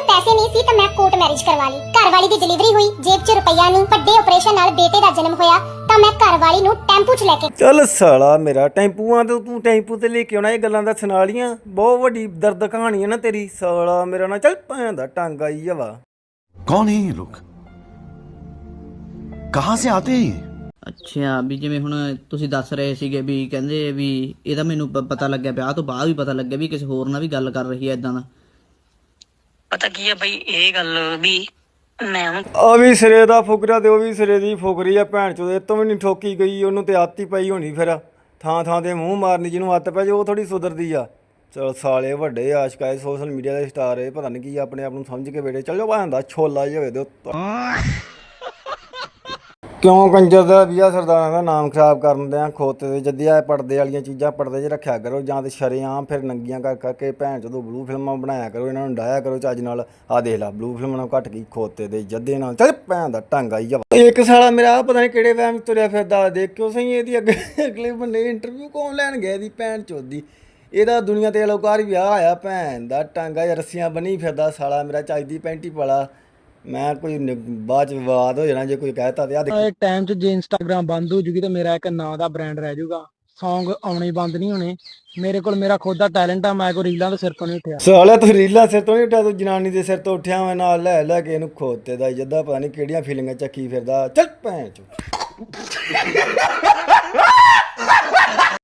ਕੋਲ ਪੈਸੇ ਨਹੀਂ ਸੀ ਤਾਂ ਮੈਂ ਕੋਰਟ ਮੈਰਿਜ ਕਰਵਾ ਲਈ। ਘਰ ਵਾਲੀ ਦੀ ਡਿਲੀਵਰੀ ਹੋਈ ਜੇਬ 'ਚ ਰੁਪਈਆ ਨਹੀਂ ਵੱਡੇ ਆਪਰੇਸ਼ਨ ਨਾਲ ਬੇਟੇ ਦਾ ਜਨਮ ਹੋਇਆ ਤਾਂ ਮੈਂ ਘਰ ਵਾਲੀ ਨੂੰ ਟੈਂਪੂ 'ਚ ਲੈ ਕੇ ਚੱਲ ਸਾਲਾ ਮੇਰਾ ਟੈਂਪੂਆਂ ਤੇ ਤੂੰ ਟੈਂਪੂ ਤੇ ਲੈ ਕੇ ਆਉਣਾ ਇਹ ਗੱਲਾਂ ਦਾ ਸੁਣਾ ਲੀਆਂ ਬਹੁਤ ਵੱਡੀ ਦਰਦ ਕਹਾਣੀ ਹੈ ਨਾ ਤੇਰੀ। ਸਾਲਾ ਮੇਰਾ ਨਾ ਚੱਲ ਭੈਣ ਦਾ ਟਾਂਗਾ ਹੀ ਆ ਵਾ। ਕੌਣ ਹੈ ਇਹ ਲੋਕ? ਕਹਾਂ ਸੇ ਆਤੇ ਹੈ ਇਹ? ਅੱਛਾ ਵੀ ਜਿਵੇਂ ਹੁਣ ਤੁਸੀਂ ਦੱਸ ਰਹੇ ਸੀਗੇ ਵੀ ਕਹਿੰਦੇ ਵੀ ਇਹ ਤਾਂ ਮੈਨੂੰ ਪ- ਪਤਾ ਲੱਗਿਆ ਵਿਆਹ ਤੋਂ ਬਾਅਦ ਵੀ ਪਤਾ ਲੱਗਿਆ ਵੀ ਕਿਸੇ ਹੋਰ ਨਾਲ ਵੀ ਗੱਲ ਕਰ ਰਹੀ ਹੈ ਇਦਾਂ ਦਾ। ਪਤਾ ਕੀ ਹੈ ਬਈ, ਇਹ ਗੱਲ ਵੀ ਮੈਂ ਉਹਨੂੰ ਆ ਵੀ ਸਿਰੇ ਦਾ ਫੁਕਰਾ ਤੇ ਉਹ ਵੀ ਸਿਰੇ ਦੀ ਫੁਕਰੀ ਆ ਭੈਣ ਚੋਦ, ਇਹ ਤੋਂ ਵੀ ਨਹੀਂ ਠੋਕੀ ਗਈ, ਉਹਨੂੰ ਤੇ ਆਤੀ ਪਈ ਹੋਣੀ ਫਿਰ। ਥਾਂ ਥਾਂ ਤੇ ਮੂੰਹ ਮਾਰਨੀ, ਜਿਹਨੂੰ ਹੱਥ ਪੈ ਜੇ ਉਹ ਥੋੜੀ ਸੁਧਰਦੀ ਆ। ਚਲ ਸਾਲੇ ਵੱਡੇ ਆਸ਼ਕ ਸੋਸ਼ਲ ਮੀਡੀਆ ਦੇ ਸਟਾਰ ਏ ਪਤਾ ਨਹੀਂ ਕੀ ਆਪਣੇ ਆਪ ਨੂੰ ਸਮਝ ਕੇ ਬੈਠੇ ਚੱਲ ਭਾਂਦਾ ਛੋਲਾ ਜਿਹਾ ਹੋਵੇ ਦੇ ਉੱਤੋਂ ਕਿਉਂ ਕੰਜਰ ਦਾ ਵਿਆਹ ਸਰਦਾਰਾਂ ਦਾ ਨਾਮ ਖਰਾਬ ਕਰਨ ਦੇ ਆ ਖੋਤੇ ਦੇ ਜੱਦੀਆਂ ਪਰਦੇ ਵਾਲੀਆਂ ਚੀਜ਼ਾਂ ਪਰਦੇ 'ਚ ਰੱਖਿਆ ਕਰੋ, ਜਾਂ ਤੇ ਸ਼ਰੇਆਮ ਫਿਰ ਨੰਗੀਆਂ ਕਰ ਕਰਕੇ ਭੈਣ ਚੋਦ ਬਲੂ ਫਿਲਮਾਂ ਬਣਾਇਆ ਕਰੋ, ਇਹਨਾਂ ਨੂੰ ਡਾਇਆ ਕਰੋ ਚੱਜ ਨਾਲ। ਆ ਦੇਖ ਲਾ ਬਲੂ ਫਿਲਮਾਂ ਨਾਲ ਘੱਟ ਗਈ ਖੋਤੇ ਦੇ ਜੱਦੇ ਨਾਲ। ਚੱਲ ਭੈਣ ਦਾ ਟੰਗ ਆਈ ਜਾ ਇੱਕ ਸਾਲਾ ਮੇਰਾ ਆਹ ਪਤਾ ਨਹੀਂ ਕਿਹੜੇ ਵਹਿਮ 'ਚ ਤੁਰਿਆ ਫਿਰਦਾ, ਦੇਖਿਓ ਸਹੀ ਇਹਦੀ ਅੱਗੇ ਅਗਲੇ ਬੰਦੇ ਇੰਟਰਵਿਊ ਕੌਣ ਲੈਣ ਗਿਆ ਇਹਦੀ ਭੈਣ ਚੋਦ। ਦੀ ਇਹਦਾ ਦੁਨੀਆ ਤੇ ਅਲੋਕਾਰ ਵਿਆਹ ਆਇਆ, ਭੈਣ ਦਾ ਟਾਂਗਾ ਜਾਂ ਰੱਸੀਆਂ ਬਣੀ ਫਿਰਦਾ ਸਾਲਾ ਮੇਰਾ, ਚੱਜ ਦੀ ਪੈਂਟੀ ਪਾਲਾ। ਮੈਂ ਕੋਈ ਨ- ਬਾਅਦ ਚ ਵਿਵਾਦ ਹੋ ਜਾਣਾ ਜੇ ਕੋਈ ਕਹਿਤਾ ਤੇ ਆ ਦੇਖ ਇੱਕ ਟਾਈਮ 'ਚ ਜੇ ਇੰਸਟਾਗ੍ਰam ਬੰਦ ਹੋ ਜੂਗੀ ਤੇ ਮੇਰਾ ਇੱਕ ਨਾਂ ਦਾ ਬ੍ਰਾਂਡ ਰਹਿ ਜਾਊਗਾ Song ਆਉਣੇ ਬੰਦ ਨਹੀਂ ਹੋਣੇ। ਮੇਰੇ ਕੋਲ ਮੇਰਾ ਖੁਦ ਦਾ ਟੈਲੈਂਟ ਆ ਮੈਂ ਕੋਈ ਰੀਲਾਂ ਦੇ ਸਿਰ ਤੋਂ ਨਹੀਂ ਉੱਠਿਆ। ਸਾਲਾ ਤੂੰ ਰੀਲਾ ਸਿਰ ਤੋਂ ਨਹੀਂ ਉੱਠਿਆ ਤੂੰ ਜਨਾਨੀ ਦੇ ਸਿਰ ਤੋਂ ਉੱਠਿਆ ਮੈਂ ਨਾਲ ਲੈ ਲੈ ਕੇ ਇਹਨੂੰ ਖੋਤੇ ਦਾ ਜੱਦਾ ਪਤਾ ਨਹੀਂ ਕਿਹੜੀਆਂ ਫੀਲਿੰਗਾਂ ਚੱਕੀ ਫਿਰਦਾ। ਚੱਲ ਭੈਣ ਚੋ।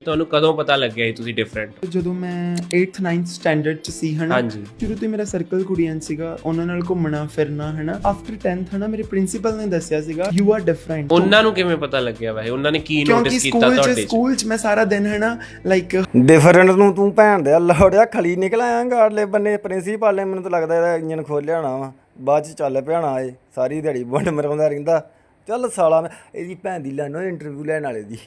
ਤੁਹਾਨੂੰ ਕਦੋਂ ਪਤਾ ਲੱਗਿਆ ਸੀ ਤੁਸੀਂ ਡਿਫਰੈਂਟ ਜਦੋਂ ਮੈਂ 8th 9th ਸਟੈਂਡਰਡ ਚ ਸੀ ਹਨਾ? ਹਾਂਜੀ। ਸ਼ੁਰੂ ਤੋਂ ਹੀ ਮੇਰਾ ਸਰਕਲ ਕੁੜੀਆਂ 'ਚ ਸੀਗਾ ਉਹਨਾਂ ਨਾਲ ਘੁੰਮਣਾ ਫਿਰਨਾ ਹਨਾ? ਆਫਟਰ 10th ਹਨਾ ਮੇਰੇ ਪ੍ਰਿੰਸੀਪਲ ਨੇ ਦੱਸਿਆ ਸੀਗਾ ਯੂ ਆਰ ਡਿਫਰੈਂਟ ਉਹਨਾਂ ਨੂੰ ਕਿਵੇਂ ਪਤਾ ਲੱਗਿਆ ਵੈਸੇ? ਉਹਨਾਂ ਨੇ ਕੀ ਕਿਉਂਕਿ ਨੋਟਿਸ ਕੀਤਾ ਸਕੂਲ 'ਚ ਤੁਹਾਡੇ 'ਚ? ਸਕੂਲ 'ਚ ਮੈਂ ਸਾਰਾ ਦਿਨ ਹਨਾ ਲਾਈਕ ਡਿਫਰੈਂਟ ਨੂੰ ਤੂੰ ਭੈਣ ਦੇ ਲੋੜਿਆ ਖਲੀ ਨਿਕਲ ਆਇਆ ਗਾੜਲੇ ਬੰਨੇ ਪ੍ਰਿੰਸੀਪਲ ਨੇ ਮੈਨੂੰ ਤਾਂ ਲੱਗਦਾ ਇਹਦਾ ਇੰਜਨ ਖੋਲਿਆ ਹੋਣਾ ਵਾ। ਬਾਅਦ ਚ ਚੱਲ ਪਿਆ ਹੋਣਾ ਏ ਸਾਰੀ ਦਿਹਾੜੀ ਬੰਡ ਮਰਵਾਉਂਦਾ ਰਹਿੰਦਾ। ਚੱਲ ਸਾਲਾ ਮੈਂ ਇਹਦੀ ਭੈਣ ਦੀ ਲੈਣੋ ਇੰਟਰਵਿਊ ਲੈਣ ਵਾਲੇ ਦੀ।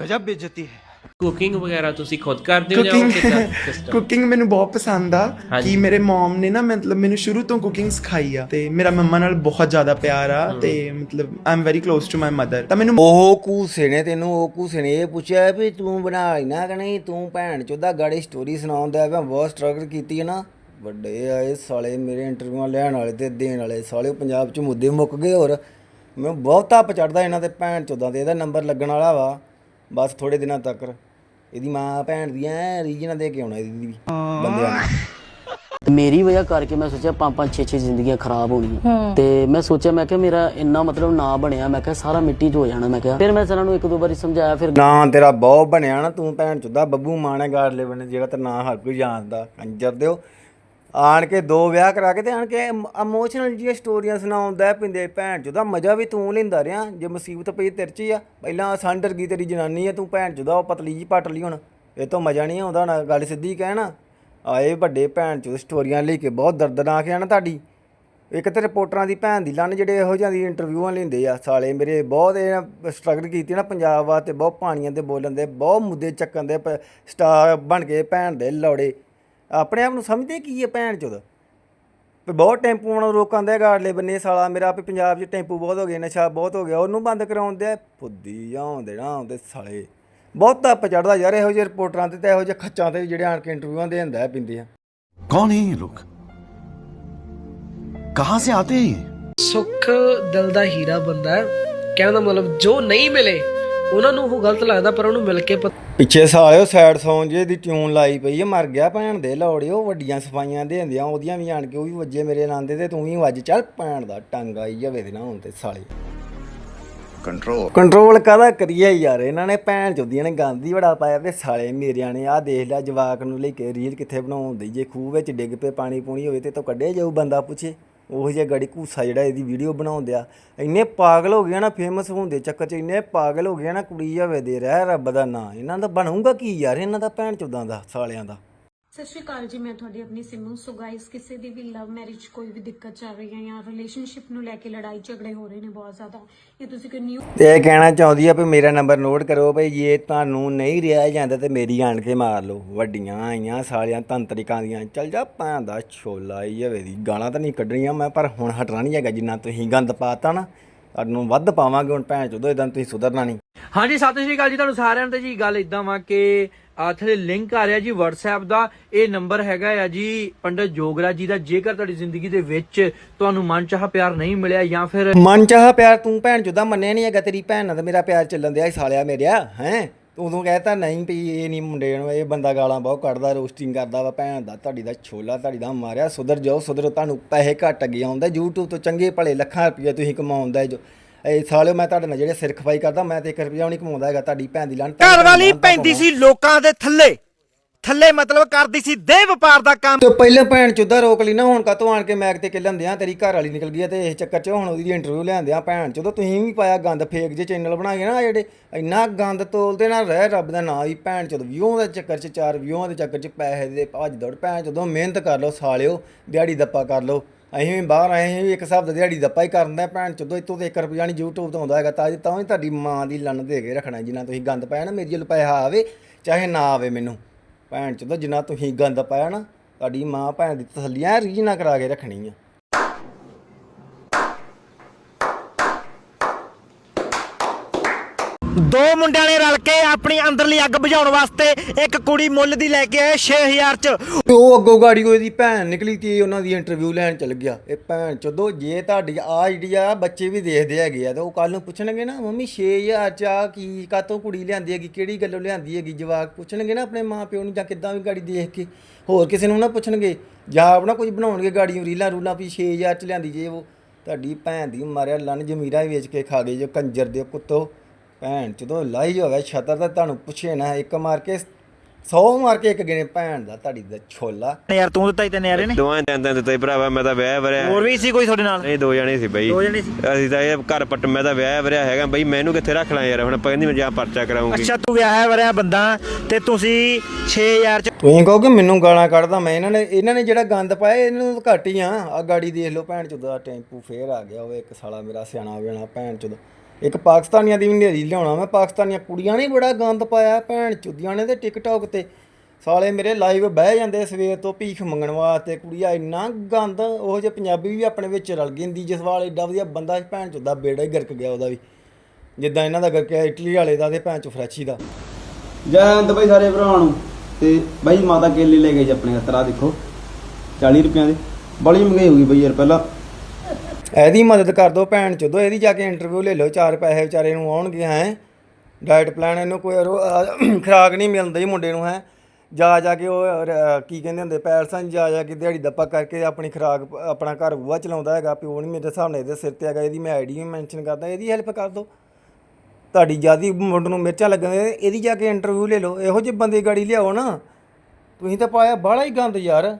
ਗਜਬ ਬੇਇੱਜ਼ਤੀ ਹੈ ਕੁਕਿੰਗ ਵਗੈਰਾ ਤੁਸੀਂ ਖੁਦ ਕਰਦੇ ਹੋ ਜਾਂ ਕੁਕਿੰਗ ਮੈਨੂੰ ਬਹੁਤ ਪਸੰਦ ਆ ਕਿ ਮੇਰੇ ਮਮ ਨੇ ਨਾ ਮਤਲਬ ਮੈਨੂੰ ਸ਼ੁਰੂ ਤੋਂ ਕੁਕਿੰਗ ਸਿਖਾਈ ਆ ਤੇ ਮੇਰਾ ਮੰਮਾ ਨਾਲ ਬਹੁਤ ਜ਼ਿਆਦਾ ਪਿਆਰ ਆ ਤੇ ਮਤਲਬ I very close to my mother ਤਾਂ ਮੈਨੂੰ ਉਹ ਘੂਸੇ ਨੇ ਤੈਨੂੰ ਉਹ ਘੂਸੇ ਨੇ ਇਹ ਪੁੱਛਿਆ ਵੀ ਤੂੰ ਬਣਾ ਲੈਣਾ ਕਿ ਤੂੰ ਭੈਣ ਚੋਦਾ ਗਾੜੀ ਸਟੋਰੀ ਸੁਣਾਉਂਦਾ ਮੈਂ ਬਹੁਤ ਸਟਰਗਲ ਕੀਤੀ ਹੈ ਨਾ ਵੱਡੇ ਆਏ ਸਾਲੇ ਮੇਰੇ ਇੰਟਰਵਿਊਆਂ ਲੈਣ ਵਾਲੇ ਤੇ ਦੇਣ ਵਾਲੇ ਸਾਲੇ ਪੰਜਾਬ 'ਚ ਮੁੱਦੇ ਮੁੱਕ ਗਏ ਔਰ ਮੈਨੂੰ ਬਹੁਤਾ ਪਚੜਦਾ ਇਹਨਾਂ ਤੇ ਭੈਣ ਚੋਦਾਂ ਤੇ ਇਹਦਾ ਨੰਬਰ ਲੱਗਣ ਵਾਲਾ ਵਾ ਬਸ ਥੋੜੇ ਦਿਨਾਂ ਤੱਕ। ਇਹਦੀ ਮਾਂ ਭੈਣ ਦੀਆਂ ਰੀਜਨਾਂ ਦੇ ਕੇ ਆਉਣਾ ਇਹਦੀ ਵੀ। ਬੰਦਿਆਂ ਨੇ। ਤੇ ਮੇਰੀ ਵਜ੍ਹਾ ਕਰਕੇ ਮੈਂ ਸੋਚਿਆ ਪੰਜ ਪੰਜ ਛੇ ਛੇ ਜ਼ਿੰਦਗੀਆਂ ਖਰਾਬ ਹੋਣੀਆਂ। ਤੇ ਮੈਂ ਸੋਚਿਆ ਮੈਂ ਕਿਹਾ ਮੇਰਾ ਇੰਨਾ ਮਤਲਬ ਨਾ ਬਣਿਆ ਮੈਂ ਕਿਹਾ ਸਾਰਾ ਮਿੱਟੀ 'ਚ ਹੋ ਜਾਣਾ ਮੈਂ ਕਿਹਾ। ਫਿਰ ਮੈਂ ਸਰਾਂ ਨੂੰ ਇੱਕ ਦੋ ਵਾਰੀ ਸਮਝਾਇਆ ਫਿਰ ਨਾਂ ਤੇਰਾ ਬਹੁਤ ਬਣਿਆ ਨਾ ਤੂੰ ਭੈਣ ਚੋਦਾ ਬੱਬੂ ਮਾਣੇ ਗਾੜਲੇ ਬਣੇ ਜਿਹੜਾ ਤੇ ਨਾਂ ਹਰ ਕੋਈ ਜਾਣਦਾ। ਕੰਜਰ ਦਿਓ। ਆਣ ਕੇ ਦੋ ਵਿਆਹ ਕਰਾ ਕੇ ਤੇ ਆਣ ਕੇ ਇਮੋਸ਼ਨਲ ਜਿਹੀਆਂ ਸਟੋਰੀਆਂ ਸੁਣਾਉਂਦਾ ਪਿੰਦੇ ਭੈਣ ਚੋਦਾ। ਮਜ਼ਾ ਵੀ ਤੂੰ ਲੈਂਦਾ ਰਿਆ ਜੇ ਮੁਸੀਬਤ ਪਈ ਤੇਰੇ 'ਚ ਹੀ ਆ। ਪਹਿਲਾਂ ਸੰਡਰ ਗਈ ਤੇਰੀ ਜਨਾਨੀ ਆ, ਤੂੰ ਭੈਣ ਚੋਦਾ, ਉਹ ਪਤਲੀ ਜੀ ਪੱਟ ਲਈ ਹੁਣ। ਇਹ ਤੋਂ ਮਜ਼ਾ ਨਹੀਂ ਆਉਂਦਾ ਨਾ, ਗੱਲ ਸਿੱਧੀ ਕਹਿਣਾ। ਆਏ ਵੱਡੇ ਭੈਣ ਚੋਦ ਸਟੋਰੀਆਂ ਲੈ ਕੇ ਬਹੁਤ ਦਰਦਨਾਕ ਆ ਨਾ ਤੁਹਾਡੀ। ਇੱਕ ਤੇ ਰਿਪੋਰਟਰਾਂ ਦੀ ਭੈਣ ਦੀ ਲੰਨ ਜਿਹੜੇ ਇਹੋ ਜਿਹਾਂ ਦੀ ਇੰਟਰਵਿਊਆਂ ਲੈਂਦੇ ਆ। ਸਾਲੇ ਮੇਰੇ ਬਹੁਤ ਇਹ ਸਟਰਗਲ ਕੀਤੀ ਨਾ ਪੰਜਾਬ ਵਾਸਤੇ, ਬਹੁਤ ਪਾਣੀਆਂ ਦੇ ਬੋਲਣ ਦੇ, ਬਹੁਤ ਮੁੱਦੇ ਚੱਕਣ ਦੇ ਪ- ਸਟਾਰ ਬਣ ਕੇ ਭੈਣ ਦੇ ਲੌੜੇ। ਆਪਣੇ ਆਪ ਨੂੰ ਸਮਝਦੇ ਕੀ ਹੈ ਭੈਣ ਚੋਦ? ਬਹੁਤ ਟੈਂਪੂ ਆਉਣਾ ਰੋਕਾਂ ਦਾ ਹੈਗਾ ਅਗਲੇ ਬੰਨੇ ਸਾਲਾ ਮੇਰਾ ਆਪੇ ਪੰਜਾਬ 'ਚ ਟੈਂਪੂ ਬਹੁਤ ਹੋ ਗਏ ਨਸ਼ਾ ਬਹੁਤ ਹੋ ਗਿਆ ਉਹਨੂੰ ਬੰਦ ਕਰਾਉਣ ਦੇ ਫੁੱਦੀ ਆਉਂਦੇ ਨਾ ਆਉਂਦੇ ਸਾਲੇ। ਬਹੁਤ ਧੱਪ ਚੜਦਾ ਯਾਰ ਇਹੋ ਜਿਹੇ ਰਿਪੋਰਟਰਾਂ ਤੇ ਤੇ ਇਹੋ ਜਿਹੇ ਖੱਚਾਂ ਤੇ ਜਿਹੜੇ ਆਣ ਕੇ ਇੰਟਰਵਿਊਆਂ ਦੇ ਹੁੰਦਾ ਪਿੰਦੇ ਆ ਕੌਣ ਹੈ ਇਹ ਕਹਾਂ ਸੇ ਆਤੇ ਹੈ ਦਿਲ ਦਾ ਹੀਰਾ ਬੰਦਾ ਕਹਿੰਦਾ ਮਤਲਬ ਜੋ ਨਹੀਂ ਮਿਲੇ ਉਹਨਾਂ ਨੂੰ ਉਹ ਗਲਤ ਲੱਗਦਾ ਪਰ ਉਹਨੂੰ ਮਿਲ ਕੇ ਪਤਾ ਪਿੱਛੇ ਸਾਲਿਓ ਸੈਡ Song ਜੇ ਦੀ ਟਿਊਨ ਲਾਈ ਪਈ ਹੈ ਮਰ ਗਿਆ ਭੈਣ ਦੇ ਲੋੜਿਓ ਵੱਡੀਆਂ ਸਫਾਈਆਂ ਦੇ ਹੁੰਦੀਆਂ ਉਹਦੀਆਂ ਵੀ ਆਣ ਕੇ ਉਹ ਵੀ ਵੱਜੇ ਮੇਰੇ ਨਾਂਦੇ ਤੇ ਤੂੰ ਵੀ ਵੱਜ ਚੱਲ ਭੈਣ ਦਾ ਟੰਗ ਆਈ ਜਾਵੇ ਤੇ ਨਾ ਹੁਣ ਤੇ ਸਾਲੇ। ਕੰਟਰੋਲ ਕੰਟਰੋਲ ਕਾਹਦਾ ਕਰੀਏ ਯਾਰ ਇਹਨਾਂ ਨੇ ਭੈਣ ਚੋਦੀਆਂ ਨੇ ਗਾਂਧੀ ਬੜਾ ਪਾਇਆ ਤੇ ਸਾਲੇ ਮੇਰਿਆਂ ਨੇ ਆਹ ਦੇਖ ਲਿਆ ਜਵਾਕ ਨੂੰ ਲੈ ਕੇ ਰੀਲ ਕਿੱਥੇ ਬਣਾਉਂਦੀ ਜੇ ਖੂਹ ਵਿੱਚ ਡਿੱਗ ਪਏ ਪਾਣੀ ਪੂਣੀ ਹੋਵੇ ਤੇ ਤੋਂ ਕੱਢੇ ਜਾਊ ਬੰਦਾ ਪੁੱਛੇ। ਉਹ ਜਿਹਾ ਗਾੜੀ ਘੂਸਾ ਜਿਹੜਾ ਇਹਦੀ ਵੀਡੀਓ ਬਣਾਉਂਦੇ ਆ। ਇੰਨੇ ਪਾਗਲ ਹੋ ਗਏ ਨਾ ਫੇਮਸ ਹੋਣ ਦੇ ਚੱਕਰ 'ਚ, ਇੰਨੇ ਪਾਗਲ ਹੋ ਗਏ ਨਾ ਕੁੜੀ ਜਾਵੇ ਦੇ, ਰਹਿ ਰੱਬ ਦਾ ਨਾਂ। ਇਹਨਾਂ ਦਾ ਬਣੂਗਾ ਕੀ ਯਾਰ? ਇਹਨਾਂ ਦਾ ਭੈਣ ਚੋਦਾਂ ਦਾ, ਸਾਲਿਆਂ ਦਾ। ਸਤਿ ਸ਼੍ਰੀ ਅਕਾਲ ਜੀ, ਮੈਂ ਤੁਹਾਡੀ ਆਪਣੀ ਸਿਮੂ ਸੋ ਗਾਇਸ ਕਿਸੇ ਦੀ ਵੀ ਲਵ ਮੈਰਿਜ ਕੋਈ ਵੀ ਦਿੱਕਤ ਚੱਲ ਰਹੀ ਹੈ ਜਾਂ ਰਿਲੇਸ਼ਨਸ਼ਿਪ ਨੂੰ ਲੈ ਕੇ ਲੜਾਈ ਝਗੜੇ ਹੋ ਰਹੇ ਨੇ ਬਹੁਤ ਜ਼ਿਆਦਾ, ਜਾਂ ਤੁਸੀਂ ਕੋਈ ਨਿਊ ਤੇ ਇਹ ਕਹਿਣਾ ਚਾਹੁੰਦੀ ਆ ਵੀ ਮੇਰਾ ਨੰਬਰ ਨੋਟ ਕਰੋ ਭਈ ਜੇ ਤੁਹਾਨੂੰ ਨਹੀਂ ਰਿਹਾ ਜਾਂਦਾ ਤੇ ਮੇਰੀ ਆਣ ਕੇ ਮਾਰ ਲਓ। ਵੱਡੀਆਂ ਆਈਆਂ, ਸਾਲਿਆਂ, ਤੰਤਰਿਕਾਂ ਦੀਆਂ। ਚੱਲ ਜਾ, ਭੈਣ ਦਾ ਛੋਲਾ ਹੀ ਹਵੇ ਦੀ ਗਾਲਾਂ ਤਾਂ ਨਹੀਂ ਕੱਢਣੀਆਂ ਮੈਂ, ਪਰ ਹੁਣ ਹਟਣਾ ਨਹੀਂ ਹੈਗਾ ਜਿੰਨਾ ਤੁਸੀਂ ਗੰਦ ਪਾਤਾ ਨਾ। ਤੁਹਾਨੂੰ ਵੱਧ ਪਾਵਾਂਗੇ। ਹੁਣ ਭੈਣ ਚੋਦੋ ਇਦਾਂ ਤੁਸੀਂ ਸੁਧਰਨਾ ਨਹੀਂ। ਹਾਂਜੀ ਸਤਿ ਸ਼੍ਰੀ ਅਕਾਲ ਜੀ ਤੁਹਾਨੂੰ ਸਾਰਿਆਂ ਨੂੰ ਤੇ ਜੀ ਗੱਲ ਇਦਾਂ ਵਾ ਕਿ ਆ ਥਲੇ ਲਿੰਕ ਆ ਰਿਹਾ ਜੀ WhatsApp ਦਾ। ਇਹ ਨੰਬਰ ਹੈਗਾ ਆ ਜੀ ਪੰਡਤ ਜੋਗਰਾ ਜੀ ਦਾ। ਜੇਕਰ ਤੁਹਾਡੀ ਜ਼ਿੰਦਗੀ ਦੇ ਵਿੱਚ ਤੁਹਾਨੂੰ ਮਨ ਚਾਹ ਪਿਆਰ ਨਹੀਂ ਮਿਲਿਆ ਜਾਂ ਫਿਰ ਮਨ ਚਾਹ ਪਿਆਰ ਤੂੰ ਭੈਣ ਚੋਦਾ ਮੰਨਿਆ ਨਹੀਂ ਹੈਗਾ। ਤੇਰੀ ਭੈਣ ਨਾਲ ਤਾਂ ਮੇਰਾ ਪਿਆਰ ਚੱਲਣ ਦਿਆ ਸਾਲਿਆ ਮੇਰਿਆ ਹੈ? ਉਦੋਂ ਕਹਿਤਾ ਨਹੀਂ ਵੀ ਇਹ ਨਹੀਂ ਮੁੰਡੇ ਨੂੰ ਇਹ ਬੰਦਾ ਗਾਲਾਂ ਬਹੁਤ ਕੱਢਦਾ ਰੋਸਟਿੰਗ ਕਰਦਾ ਵਾ ਭੈਣ ਦਾ ਤੁਹਾਡੀ ਦਾ ਛੋਲਾ ਤੁਹਾਡੀ ਦਾ ਮਾਰਿਆ ਸੁਧਰ ਜਾਓ ਸੁਧਰੋ ਤੁਹਾਨੂੰ ਪੈਸੇ ਘੱਟ ਅੱਗੇ ਆਉਂਦਾ YouTube ਤੋਂ ਚੰਗੇ ਭਲੇ ਲੱਖਾਂ ਰੁਪਏ ਤੁਸੀਂ ਕਮਾਉਂਦਾ ਜੋ। ਇਹ ਸਾਲਿਓ ਮੈਂ ਤੁਹਾਡੇ ਨਾਲ ਜਿਹੜੇ ਸਿਰ ਖਪਾਈ ਕਰਦਾ ਮੈਂ ਤੇ 1 ਰੁਪਿਆ ਵੀ ਨਹੀਂ ਕਮਾਉਂਦਾ ਹੈਗਾ ਤੁਹਾਡੀ ਭੈਣ ਦੀ ਲੰਨ ਘਰ ਵਾਲੀ ਪੈਂਦੀ ਸੀ ਲੋਕਾਂ ਦੇ ਥੱਲੇ। ਥੱਲੇ ਮਤਲਬ ਕਰਦੀ ਸੀ, ਦੇਹ ਵਪਾਰ ਦਾ ਕੰਮ। ਤੇ ਪਹਿਲਾਂ ਭੈਣ ਚੋਦਾ ਰੋਕ ਲਈ ਨਾ, ਹੁਣ ਕਾਤੋਂ ਆਣ ਕੇ ਮੈਕ ਤੇ ਕਿ ਲੈਂਦਿਆਂ ਤੇਰੀ ਘਰ ਵਾਲੀ ਨਿਕਲ ਗਈ ਆ ਤੇ ਇਸ ਚੱਕਰ 'ਚ ਹੁਣ ਉਹਦੀ ਇੰਟਰਵਿਊ ਲੈਂਦਿਆਂ ਭੈਣ ਚੋਦਾ ਤੁਸੀਂ ਵੀ ਪਾਇਆ ਗੰਦ ਫੇਕ ਜੇ ਚੈਨਲ ਬਣਾ ਕੇ ਨਾ ਆਹ ਜਿਹੜੇ, ਇੰਨਾ ਗੰਦ ਤੋਲਦੇ ਨਾ ਰਹਿ ਰੱਬ ਦਾ ਨਾਂ ਹੀ ਭੈਣ ਚੋਦ ਵਿਊਆਂ ਦੇ ਚੱਕਰ 'ਚ ਚਾਰ ਵਿਊਆਂ ਦੇ ਚੱਕਰ 'ਚ ਪੈਸੇ ਦੇ ਭੱਜ ਦੌੜ, ਭੈਣ ਚੋਦੋਂ ਮਿਹਨਤ ਕਰ ਲਓ, ਸਾਲਿਓ, ਦਿਹਾੜੀ ਦੱਪਾ ਕਰ ਲਓ। ਅਸੀਂ ਵੀ ਬਾਹਰ ਆਏ, ਅਸੀਂ ਵੀ ਇੱਕ ਹਿਸਾਬ ਦਾ ਦਿਹਾੜੀ ਦੱਪਾ ਹੀ ਕਰਦਾ ਭੈਣ ਚੋਦੋ ਇਤੋਂ ਤੇ 1 ਰੁਪਿਆ ਨਹੀਂ YouTube ਤੋਂ ਆਉਂਦਾ ਹੈਗਾ, ਤਾਂ ਤਾਂ ਵੀ ਤੁਹਾਡੀ ਮਾਂ ਦੀ ਲੰਨ ਦੇ ਕੇ ਰੱਖਣਾ, ਜਿੰਨਾ ਤੁਸੀਂ ਗੰਦ ਪਾਇਆ ਨਾ, ਮੇਰੀ ਜਲ ਪੈਸਾ ਆਵੇ, ਚਾਹੇ ਨਾ ਆਵੇ ਮੈਨੂੰ। ਭੈਣ ਚੋਦੋ, ਜਿੰਨਾ ਤੁਸੀਂ ਗੰਦ ਪਾਇਆ ਨਾ, ਤੁਹਾਡੀ ਮਾਂ ਭੈਣ ਦੀ ਤਸੱਲੀਆਂ ਰੀਝ ਨਾ ਕਰਾ ਕੇ ਰੱਖਣੀ ਆ। ਦੋ ਮੁੰਡਿਆਂ ਨੇ ਰਲ ਕੇ ਆਪਣੀ ਅੰਦਰਲੀ ਅੱਗ ਬੁਝਾਉਣ ਵਾਸਤੇ ਇੱਕ ਕੁੜੀ ਮੁੱਲ ਦੀ ਲੈ ਕੇ ਆਏ 6000 ਚ। ਤੇ ਉਹ ਅੱਗੋਂ ਗਾੜੀ ਕੋਈ ਦੀ ਭੈਣ ਨਿਕਲੀ ਤੇ ਉਹਨਾਂ ਦੀ ਇੰਟਰਵਿਊ ਲੈਣ ਚਲ ਗਿਆ। ਇਹ ਭੈਣ ਚੋਦੋ, ਜੇ ਤੁਹਾਡੀ ਆ ਜਿਹੜੀ ਆ, ਬੱਚੇ ਵੀ ਦੇਖਦੇ ਹੈਗੇ ਆ, ਤੇ ਉਹ ਕੱਲ ਨੂੰ ਪੁੱਛਣਗੇ ਨਾ, ਮੰਮੀ 6000 ਚ ਆ, ਕੀ ਕਾਤੋਂ ਕੁੜੀ ਲਿਆਂਦੀ ਹੈਗੀ? ਕਿਹੜੀ ਗੱਲੋਂ ਲਿਆਂਦੀ ਹੈਗੀ? ਜਵਾਕ ਪੁੱਛਣਗੇ ਨਾ ਆਪਣੇ ਮਾਂ ਪਿਓ ਨੂੰ ਜਾਂ ਕਿੱਦਾਂ ਵੀ ਗਾੜੀ ਦੇਖ ਕੇ। ਹੋਰ ਕਿਸੇ ਨੂੰ ਨਾ ਪੁੱਛਣਗੇ। ਜਾਂ ਆਪਣਾ ਕੁਝ ਬਣਾਉਣਗੇ ਗਾੜੀਆਂ, ਰੀਲਾਂ ਰੂਲਾਂ ਵੀ 6000 ਚ ਲਿਆਂਦੀ ਜੇ ਉਹ। ਤੁਹਾਡੀ ਭੈਣ ਦੀ ਮਾਰਿਆ ਲੰਨ ਜਮੀਰਾ ਵੇਚ ਕੇ ਖਾ ਗਏ ਜੋ ਕੰਜਰ ਦੇ ਕੁੱਤੋ। ਭੈਣ ਚੋਦੋ ਲਾਈ ਹੋਵੇ ਛਤਰ ਤਾਂ ਤੁਹਾਨੂੰ ਪੁੱਛੇ ਨਾ ਇੱਕ ਮਾਰ ਕੇ 100 ਮਾਰ ਕੇ ਇੱਕ ਗਿਣੇ ਭੈਣ ਦਾ ਤੁਹਾਡੀ ਦਾ ਛੋਲਾ। ਯਾਰ ਤੂੰ ਦਿੱਤਾ ਹੀ ਤੇ ਨਿਆਰੇ ਨੇ। ਦੋਵਾਂ ਤਿੰਨ ਦਿੱਤਾ ਭਰਾਵਾ ਮੈਂ ਤਾਂ ਵਿਆਹ ਵਰਿਆ। ਹੋਰ ਵੀ ਸੀ ਕੋਈ ਤੁਹਾਡੇ ਨਾਲ? ਨਹੀਂ ਦੋ ਜਣੇ ਸੀ ਬਈ। ਦੋ ਜਣੇ ਸੀ। ਅਸੀਂ ਤਾਂ ਇਹ ਘਰ ਪੱਟ ਮੈਂ ਤਾਂ ਵਿਆਹ ਵਰਿਆ ਹੈਗਾ ਬਈ ਮੈਨੂੰ ਕਿੱਥੇ ਰੱਖ ਲਾਂ ਯਾਰ ਹੁਣ ਕਹਿੰਦੀ ਮੈਂ ਜਾਂ ਪਰਚਾ ਕਰਾਉਂਗੀ। ਅੱਛਾ ਤੂੰ ਵਿਆਹਿਆ ਵਰਿਆ ਬੰਦਾ ਤੇ ਤੁਸੀਂ 6000 ਚ ਤੁਸੀਂ ਕਹੋ ਕਿ ਮੈਨੂੰ ਗਾਲਾਂ ਕੱਢਦਾ ਮੈਂ ਇਹਨਾਂ ਨੇ ਇਹਨਾਂ ਨੇ ਜਿਹੜਾ ਗੰਦ ਪਾਇਆ ਇਹਨਾਂ ਘੱਟ ਹੀ ਆ। ਆ ਗਾੜੀ ਦੇਖ ਲਓ ਭੈਣ ਚੋਦਾ ਟੈਂਪੂ ਫੇਰ ਆ ਗਿਆ ਉਹ ਇੱਕ ਸਾਲਾ ਮੇਰਾ ਸਿਆਣਾ ਵੇਣਾ ਭੈਣ ਚੋਦਾ। ਇੱਕ ਪਾਕਿਸਤਾਨੀਆਂ ਦੀ ਵੀ ਨੇਰੀ ਲਿਆਉਣਾ ਮੈਂ, ਪਾਕਿਸਤਾਨੀਆਂ ਕੁੜੀਆਂ ਨੇ ਬੜਾ ਗੰਦ ਪਾਇਆ, ਭੈਣ ਚੋਦੀਆਂ ਨੇ ਤੇ ਟਿਕਟੌਕ ਤੇ। ਸਾਲੇ ਮੇਰੇ ਲਾਈਵ ਬਹਿ ਜਾਂਦੇ ਸਵੇਰ ਤੋਂ ਭੀਖ ਮੰਗਣ ਵਾਸਤੇ, ਕੁੜੀਆ ਇੰਨਾ ਗੰਦ, ਉਹ ਜੇ ਪੰਜਾਬੀ ਵੀ ਆਪਣੇ ਵਿੱਚ ਰਲ ਗਈ ਹੁੰਦੀ ਜਸਵਾਲ ਏਡਾ ਵਧੀਆ ਬੰਦਾ ਭੈਣ ਚੋਦਾ ਬੇੜਾ ਹੀ ਗਰਕ ਗਿਆ ਉਹਦਾ ਵੀ। ਜਿੱਦਾਂ ਇਹਨਾਂ ਦਾ ਗਰਕਿਆ ਇਟਲੀ ਵਾਲੇ ਦਾ ਤੇ ਭੈਣ ਚੋ ਫਰੈਚੀ ਦਾ। ਜੈ ਹਿੰਦ ਬਾਈ ਸਾਰੇ ਭਰਾਵਾਂ ਨੂੰ, ਤੇ ਬਾਈ ਮਾਤਾ ਕੇਲੇ ਲੈ ਗਏ ਜੀ ਆਪਣੇ ਹੱਥਰਾ ਦੇਖੋ 40 ਰੁਪਿਆਂ ਦੇ। ਬੜੀ ਮਹਿੰਗਾਈ ਹੋ ਗਈ ਬਈ ਯਾਰ, ਪਹਿਲਾਂ ਇਹਦੀ ਮਦਦ ਕਰ ਦਿਓ ਭੈਣ ਚੋਦੋ, ਇਹਦੀ ਜਾ ਕੇ ਇੰਟਰਵਿਊ ਲੈ ਲਓ, ਚਾਰ ਪੈਸੇ ਵਿਚਾਰੇ ਨੂੰ ਆਉਣਗੇ, ਹੈ। ਡਾਈਟ ਪਲਾਨ ਇਹਨੂੰ ਕੋਈ ਰੋ- ਖੁਰਾਕ ਨਹੀਂ ਮਿਲਦੀ ਮੁੰਡੇ ਨੂੰ, ਹੈ। ਜਾ ਜਾ ਕੇ ਉਹ ਕੀ ਕਹਿੰਦੇ ਹੁੰਦੇ ਪੈਲਸਾਂ 'ਚ ਜਾ ਜਾ ਕੇ ਦਿਹਾੜੀ ਦੱਪਾ ਕਰਕੇ ਆਪਣੀ ਖੁਰਾਕ, ਆਪਣਾ ਘਰ ਬੂਆ ਚਲਾਉਂਦਾ ਹੈਗਾ, ਪਿਓ ਨਹੀਂ ਮੇਰੇ ਹਿਸਾਬ ਨਾਲ ਇਹਦੇ ਸਿਰ ਤੇ ਹੈਗਾ, ਇਹਦੀ ਮੈਂ ਆਈਡੀ ਵੀ ਮੈਂਸ਼ਨ ਕਰਦਾ, ਇਹਦੀ ਹੈਲਪ ਕਰ ਦਿਓ। ਤੁਹਾਡੀ ਜਿਆਦੀ ਮੁੰਡ ਨੂੰ ਮਿਰਚਾਂ ਲੱਗਣ ਇਹਦੀ ਜਾ ਕੇ ਇੰਟਰਵਿਊ ਲੈ ਲਓ, ਇਹੋ ਜਿਹੇ ਬੰਦੇ ਗਾੜੀ ਲਿਆਓ ਨਾ। ਤੁਸੀਂ ਤਾਂ ਪਾਇਆ ਬਾਹਲਾ ਹੀ ਗੰਦ ਯਾਰ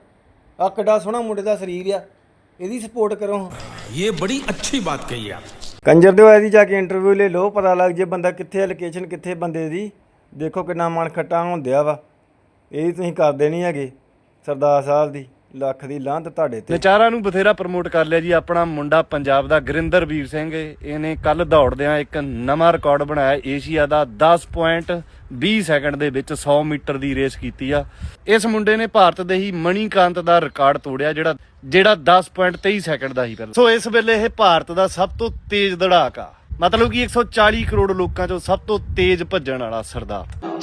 ਆ ਕਿੱਡਾ ਸੋਹਣਾ ਮੁੰਡੇ ਦਾ ਸਰੀਰ ਆ। ਇਹਦੀ ਸਪੋਰਟ ਕਰੋ ये बड़ी अच्छी बात कही आप ਕੰਜਰ ਦਿਓ ਇਹਦੀ ਜਾ ਕੇ ਇੰਟਰਵਿਊ ਲੈ ਲਓ ਪਤਾ ਲੱਗ ਜੇ ਬੰਦਾ ਕਿੱਥੇ ਹੈ ਲੋਕੇਸ਼ਨ ਕਿੱਥੇ ਬੰਦੇ ਦੀ ਦੇਖੋ ਕਿੰਨਾ ਮਨ ਖੱਟਾ ਹੁੰਦਿਆ ਵਾ ਇਹ ਤੁਸੀਂ ਕਰਦੇ ਨਹੀਂ ਹੈਗੇ ਸਰਦਾਰ ਸਾਹਿਬ ਦੀ ਲੱਖ ਦੀ ਲਾਂਤ ਤੁਹਾਡੇ ਤੇ। ਨਚਾਰਾਂ ਨੂੰ ਬਥੇਰਾ ਪ੍ਰਮੋਟ ਕਰ ਲਿਆ ਜੀ ਆਪਣਾ ਮੁੰਡਾ ਪੰਜਾਬ ਦਾ ਗੁਰਿੰਦਰ ਵੀਰ ਸਿੰਘ ਇਹਨੇ ਕੱਲ ਦੌੜਦਿਆਂ ਇੱਕ ਨਵਾਂ ਰਿਕਾਰਡ ਬਣਾਇਆ। ਏਸ਼ੀਆ ਦਾ 10.20 ਸੈਕਿੰਡ ਦੇ ਵਿੱਚ 100 ਮੀਟਰ ਦੀ ਰੇਸ ਕੀਤੀ ਆ। ਇਸ ਮੁੰਡੇ ਨੇ ਭਾਰਤ ਦੇ ਹੀ ਮਣੀਕਾਂਤ ਦਾ ਰਿਕਾਰਡ ਤੋੜਿਆ, ਜਿਹੜਾ ਜਿਹੜਾ 10.23 ਸੈਕਿੰਡ ਦਾ ਹੀ ਪਹਿਲਾਂ। ਸੋ ਇਸ ਵੇਲੇ ਇਹ ਭਾਰਤ ਦਾ ਸਭ ਤੋਂ ਤੇਜ਼ ਦੜਾਕ ਆ। ਮਤਲਬ ਕਿ 140 ਕਰੋੜ ਲੋਕਾਂ ਚੋਂ ਸਭ ਤੋਂ ਤੇਜ਼ ਭੱਜਣ ਵਾਲਾ ਸਰਦਾਰ।